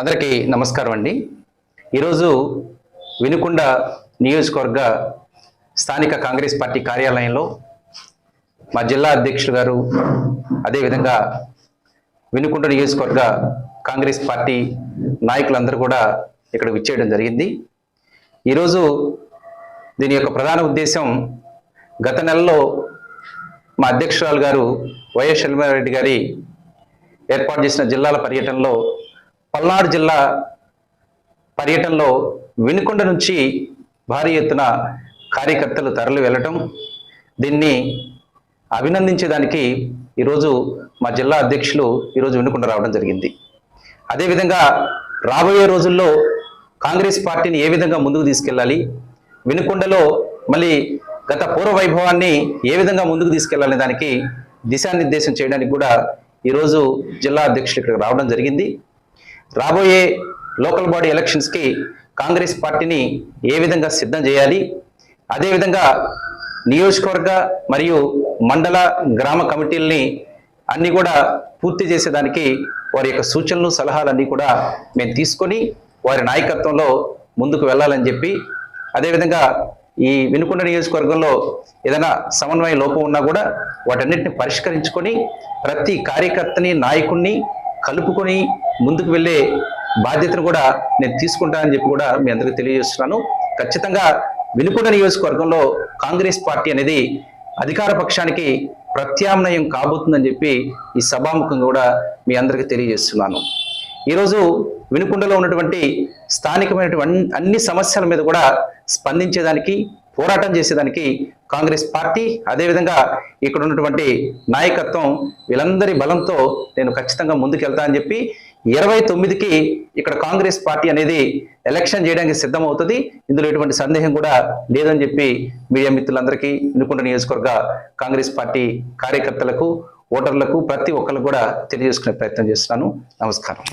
అందరికీ నమస్కారం అండి. ఈరోజు వినుకొండ నియోజకవర్గ స్థానిక కాంగ్రెస్ పార్టీ కార్యాలయంలో మా జిల్లా అధ్యక్షులు గారు అదేవిధంగా వినుకొండ నియోజకవర్గ కాంగ్రెస్ పార్టీ నాయకులందరూ కూడా ఇక్కడ విచ్చేయడం జరిగింది. ఈరోజు దీని యొక్క ప్రధాన ఉద్దేశం గత నెలలో మా అధ్యక్షురాలు గారు వైఎస్ షల్మారెడ్డి గారి ఏర్పాటు చేసిన జిల్లాల పర్యటనలో పల్నాడు జిల్లా పర్యటనలో వినుకొండ నుంచి భారీ ఎత్తున కార్యకర్తలు తరలి వెళ్ళటం దీన్ని అభినందించేదానికి ఈరోజు మా జిల్లా అధ్యక్షులు ఈరోజు వినుకొండ రావడం జరిగింది. అదేవిధంగా రాబోయే రోజుల్లో కాంగ్రెస్ పార్టీని ఏ విధంగా ముందుకు తీసుకెళ్ళాలి వినుకొండలో మళ్ళీ గత పూర్వ వైభవాన్ని ఏ విధంగా ముందుకు తీసుకెళ్ళాలనే దానికి దిశానిర్దేశం చేయడానికి కూడా ఈరోజు జిల్లా అధ్యక్షులు ఇక్కడికి రావడం జరిగింది. రాబోయే లోకల్ బాడీ ఎలక్షన్స్కి కాంగ్రెస్ పార్టీని ఏ విధంగా సిద్ధం చేయాలి? అదేవిధంగా నియోజకవర్గ మరియు మండల గ్రామ కమిటీల్ని అన్నీ కూడా పూర్తి చేసేదానికి వారి యొక్క సూచనలు సలహాలన్నీ కూడా మేము తీసుకొని వారి నాయకత్వంలో ముందుకు వెళ్ళాలని చెప్పి అదేవిధంగా ఈ వినుకొండ నియోజకవర్గంలో ఏదైనా సమన్వయ లోపం ఉన్నా కూడా వాటన్నిటిని పరిష్కరించుకొని ప్రతి కార్యకర్తని నాయకుడిని కలుపుకొని ముందుకు వెళ్ళే బాధ్యతను కూడా నేను తీసుకుంటానని చెప్పి కూడా మీ అందరికీ తెలియజేస్తున్నాను. ఖచ్చితంగా వెనుకొండ నియోజకవర్గంలో కాంగ్రెస్ పార్టీ అనేది అధికార పక్షానికి ప్రత్యామ్నాయం కాబోతుందని చెప్పి ఈ సభాముఖంగా కూడా మీ అందరికీ తెలియజేస్తున్నాను. ఈరోజు వినుకొండలో ఉన్నటువంటి స్థానికమైనటువంటి అన్ని సమస్యల మీద కూడా స్పందించేదానికి పోరాటం చేసేదానికి కాంగ్రెస్ పార్టీ అదేవిధంగా ఇక్కడ ఉన్నటువంటి నాయకత్వం వీళ్ళందరి బలంతో నేను ఖచ్చితంగా ముందుకెళ్తా అని చెప్పి ఇరవై తొమ్మిదికి ఇక్కడ కాంగ్రెస్ పార్టీ అనేది ఎలక్షన్ చేయడానికి సిద్ధమవుతుంది. ఇందులో ఎటువంటి సందేహం కూడా లేదని చెప్పి మీడియా మిత్రులందరికీ వినుకొండ నియోజకవర్గ కాంగ్రెస్ పార్టీ కార్యకర్తలకు ఓటర్లకు ప్రతి ఒక్కరికి కూడా తెలియజేసుకునే ప్రయత్నం చేస్తున్నాను. నమస్కారం.